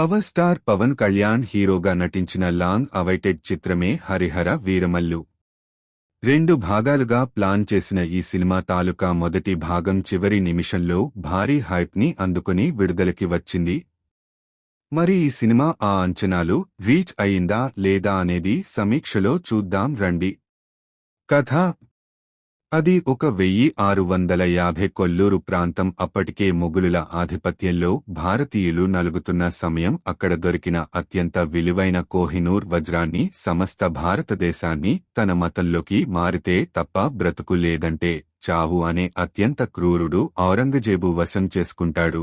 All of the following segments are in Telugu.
పవర్ స్టార్ పవన్ కళ్యాణ్ హీరోగా నటించిన లాంగ్ అవైటెడ్ చిత్రమే హరిహర వీరమల్లు. రెండు భాగాలుగా ప్లాన్ చేసిన ఈ సినిమా తాలూకా మొదటి భాగం చివరి నిమిషంలో భారీ హైప్ని అందుకుని విడుదలకి వచ్చింది. మరి ఈ సినిమా ఆ అంచనాలు రీచ్ అయిందా లేదా అనేది సమీక్షలో చూద్దాం రండి. కథ అది ఒక వెయ్యి ఆరు వందల యాభై కొల్లూరు ప్రాంతం అప్పటికే మొగులుల ఆధిపత్యంలో భారతీయులు నలుగుతున్న సమయం అక్కడ దొరికిన అత్యంత విలువైన కోహినూర్ వజ్రాన్ని సమస్త భారతదేశాన్ని తన మతంలోకి మారితే తప్ప బ్రతుకు లేదంటే చావు అనే అత్యంత క్రూరుడు ఔరంగజేబు వశం చేసుకుంటాడు.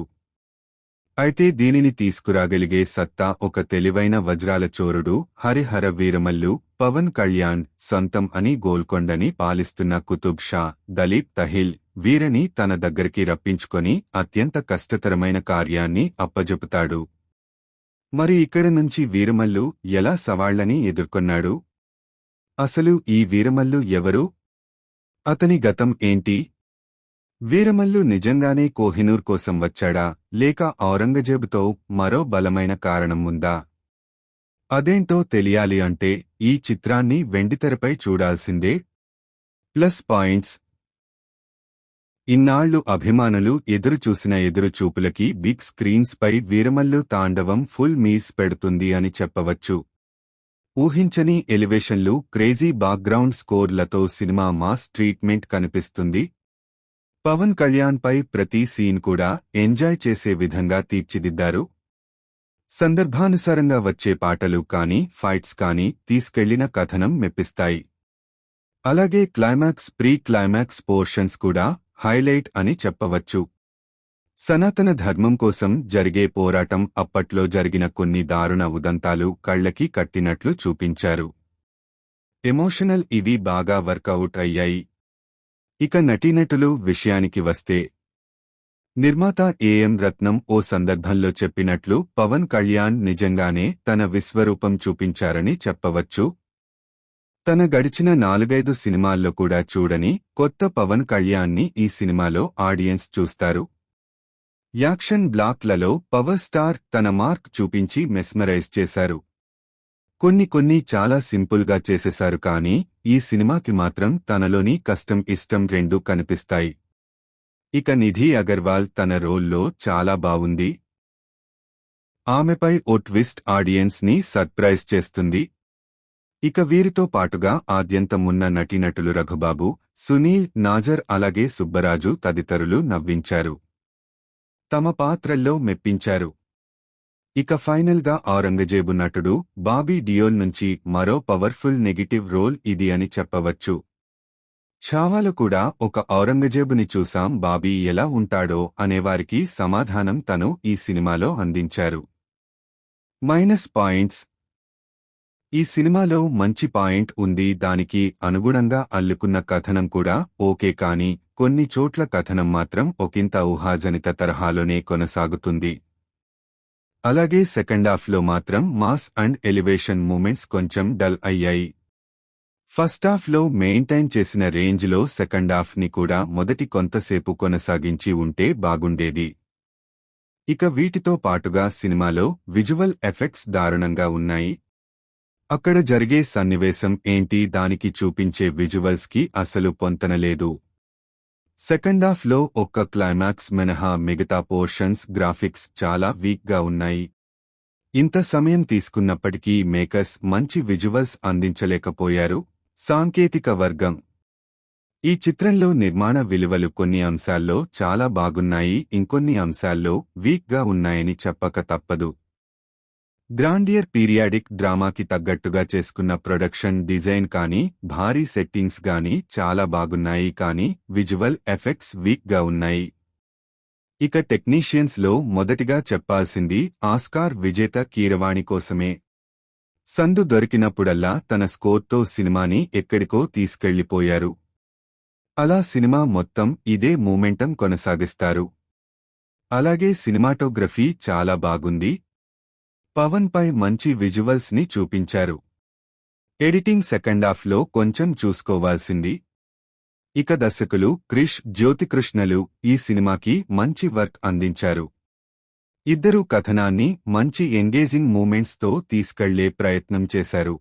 అయితే దీనిని తీసుకురాగలిగే సత్తా ఒక తెలివైన వజ్రాల చోరుడు హరిహర వీరమల్లు పవన్ కళ్యాణ్ సొంతం అని గోల్కొండని పాలిస్తున్న కుతుబ్ షా దలీప్ తహిల్ వీరని తన దగ్గరికి రప్పించుకొని అత్యంత కష్టతరమైన కార్యాన్ని అప్పజెపుతాడు. మరి ఇక్కడి నుంచి వీరమల్లు ఎలా సవాళ్ళని ఎదుర్కొన్నాడు? అసలు ఈ వీరమల్లు ఎవరు? అతని గతం ఏంటి? వీరమల్లు నిజంగానే కోహినూర్ కోసం వచ్చాడా? లేక ఔరంగజేబుతో మరో బలమైన కారణం ఉందా? అదేంటో తెలియాలి అంటే ఈ చిత్రాన్ని వెండితెరపై చూడాల్సిందే. Plus points. ఇన్నాళ్ళు అభిమానులు ఎదురుచూసిన ఎదురుచూపులకి బిగ్ స్క్రీన్స్ పై వీరమల్లు తాండవం ఫుల్ మీస్ పెడుతుంది అని చెప్పవచ్చు. ఊహించని ఎలివేషన్లు క్రేజీ బాక్గ్రౌండ్ స్కోర్లతో సినిమా మాస్ ట్రీట్మెంట్ కనిపిస్తుంది. పవన్ కళ్యాణ్ పై ప్రతి సీన్ కూడా ఎంజాయ్ చేసే విధంగా తీర్చిదిద్దారు. సందర్భానుసారంగా వచ్చే పాటలు కానీ ఫైట్స్ కానీ తీసుకెళ్ళిన కథనం మెప్పిస్తాయి. అలాగే క్లైమాక్స్ ప్రీ క్లైమాక్స్ పోర్షన్స్ కూడా హైలైట్ అని చెప్పవచ్చు. సనాతన ధర్మం కోసం జరిగే పోరాటం అప్పట్లో జరిగిన కొన్ని దారుణ ఉదంతాలు కళ్ళకి కట్టినట్లు చూపించారు. ఎమోషనల్ ఇవి బాగా వర్కౌట్ అయ్యాయి. ఇక నటీనటులు విషయానికి వస్తే నిర్మాత ఏఎం రత్నం ఓ సందర్భంలో చెప్పినట్లు పవన్ కళ్యాణ్ నిజంగానే తన విశ్వరూపం చూపించారని చెప్పవచ్చు. తన గడిచిన నాలుగైదు సినిమాల్లో కూడా చూడని కొత్త పవన్ కళ్యాణ్ని ఈ సినిమాలో ఆడియన్స్ చూస్తారు. యాక్షన్ బ్లాక్లలో పవర్ స్టార్ తన మార్క్ చూపించి మెస్మరైజ్ చేశారు. కొన్ని కొన్ని చాలా సింపుల్గా చేసేశారు కానీ ఈ సినిమాకి మాత్రం తనలోని కష్టం ఇష్టం రెండూ కనిపిస్తాయి. ఇక నిధి అగర్వాల్ తన రోల్లో చాలా బావుంది. ఆమెపై ఓ ట్విస్ట్ ఆడియన్స్ని సర్ప్రైజ్ చేస్తుంది. ఇక వీరితో పాటుగా ఆద్యంతమున్న నటీనటులు రఘుబాబు సునీల్ నాజర్ అలాగే సుబ్బరాజు తదితరులు నవ్వించారు. తమ పాత్రల్లో మెప్పించారు. ఇక ఫైనల్గా ఔరంగజేబు నటుడు బాబీ డియోల్ నుంచి మరో పవర్ఫుల్ నెగిటివ్ రోల్ ఇది అని చెప్పవచ్చు. ఛావాలో కూడా ఒక ఔరంగజేబుని చూసాం బాబీ ఎలా ఉంటాడో అనేవారికి సమాధానం తను ఈ సినిమాలో అందించారు. Minus points. ఈ సినిమాలో మంచి పాయింట్ ఉంది దానికి అనుగుణంగా అల్లుకున్న కథనం కూడా ఓకే కాని కొన్ని చోట్ల కథనం మాత్రం ఒకంత ఊహాజనిత తరహాలోనే కొనసాగుతుంది. అలాగే సెకండాఫ్లో మాత్రం మాస్ అండ్ ఎలివేషన్ మూమెంట్స్ కొంచెం డల్ అయ్యాయి. ఫస్ట్ హాఫ్లో మెయింటైన్ చేసిన రేంజ్లో సెకండ్ హాఫ్ని కూడా మొదటి కొంతసేపు కొనసాగించి ఉంటే బాగుండేది. ఇక వీటితో పాటుగా సినిమాలో విజువల్ ఎఫెక్ట్స్ దారుణంగా ఉన్నాయి. అక్కడ జరిగే సన్నివేశం ఏంటి దానికి చూపించే విజువల్స్కి అసలు పొంతనలేదు సెకండ్ హాఫ్లో ఒక్క క్లైమాక్స్ మినహా మిగతా పోర్షన్స్ గ్రాఫిక్స్ చాలా వీక్గా ఉన్నాయి. ఇంత సమయం తీసుకున్నప్పటికీ మేకర్స్ మంచి విజువల్స్ అందించలేకపోయారు. సాంకేతిక వర్గం. ఈ చిత్రంలో నిర్మాణ విలువలు కొన్ని అంశాల్లో చాలా బాగున్నాయి ఇంకొన్ని అంశాల్లో వీక్గా ఉన్నాయని చెప్పక తప్పదు. గ్రాండియర్ పీరియాడిక్ డ్రామాకి తగ్గట్టుగా చేసుకున్న ప్రొడక్షన్ డిజైన్ కానీ భారీ సెట్టింగ్స్ గాని చాలా బాగున్నాయి కానీ విజువల్ ఎఫెక్ట్స్ వీక్గా ఉన్నాయి. ఇక టెక్నీషియన్స్లో మొదటిగా చెప్పాల్సింది ఆస్కార్ విజేత కీరవాణి కోసమే. సందు దొరికినప్పుడల్లా తన స్కోర్తో సినిమాని ఎక్కడికో తీసుకెళ్ళిపోయారు అలా సినిమా మొత్తం ఇదే మూమెంటం కొనసాగిస్తారు. అలాగే సినిమాటోగ్రఫీ చాలా బాగుంది. పవన్ పై మంచి విజువల్స్ని చూపించారు. ఎడిటింగ్ సెకండాఫ్లో కొంచెం చూసుకోవాల్సింది. ఇక దర్శకులు క్రిష్ జ్యోతికృష్ణలు ఈ సినిమాకి మంచి వర్క్ అందించారు. ఇద్దరూ కథనాన్ని మంచి ఎంగేజింగ్ మూమెంట్స్తో తీసుకెళ్ళే ప్రయత్నం చేశారు.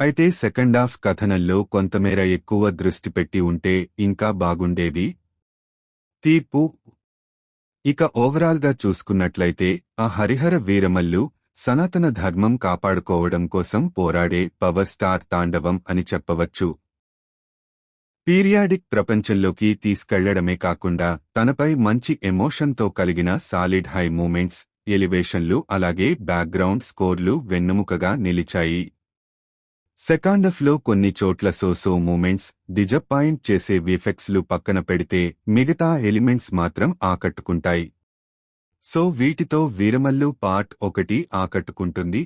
అయితే సెకండ్ హాఫ్ కథనంలో కొంతమేర ఎక్కువ దృష్టి పెట్టి ఉంటే ఇంకా బాగుండేది? తీర్పు? ఇక ఓవరాల్గా చూసుకున్నట్లయితే ఆ హరిహర వీరమల్లు సనాతన ధర్మం కాపాడుకోవడం కోసం పోరాడే పవర్ స్టార్ తాండవం అని చెప్పవచ్చు. పీరియాడిక్ ప్రపంచంలోకి తీసుకెళ్ళడమే కాకుండా తనపై మంచి ఎమోషన్తో కలిగిన సాలిడ్ హై మూమెంట్స్ ఎలివేషన్లు అలాగే బ్యాక్గ్రౌండ్ స్కోర్లు వెన్నెముకగా నిలిచాయి. సెకాండఫ్లో కొన్ని చోట్ల సోసో మూమెంట్స్ డిజపాయింట్ చేసే విఫెక్ట్స్లు పక్కన పెడితే మిగతా ఎలిమెంట్స్ మాత్రం ఆకట్టుకుంటాయి. సో వీటితో వీరమల్లు పార్ట్ ఒకటి ఆకట్టుకుంటుంది.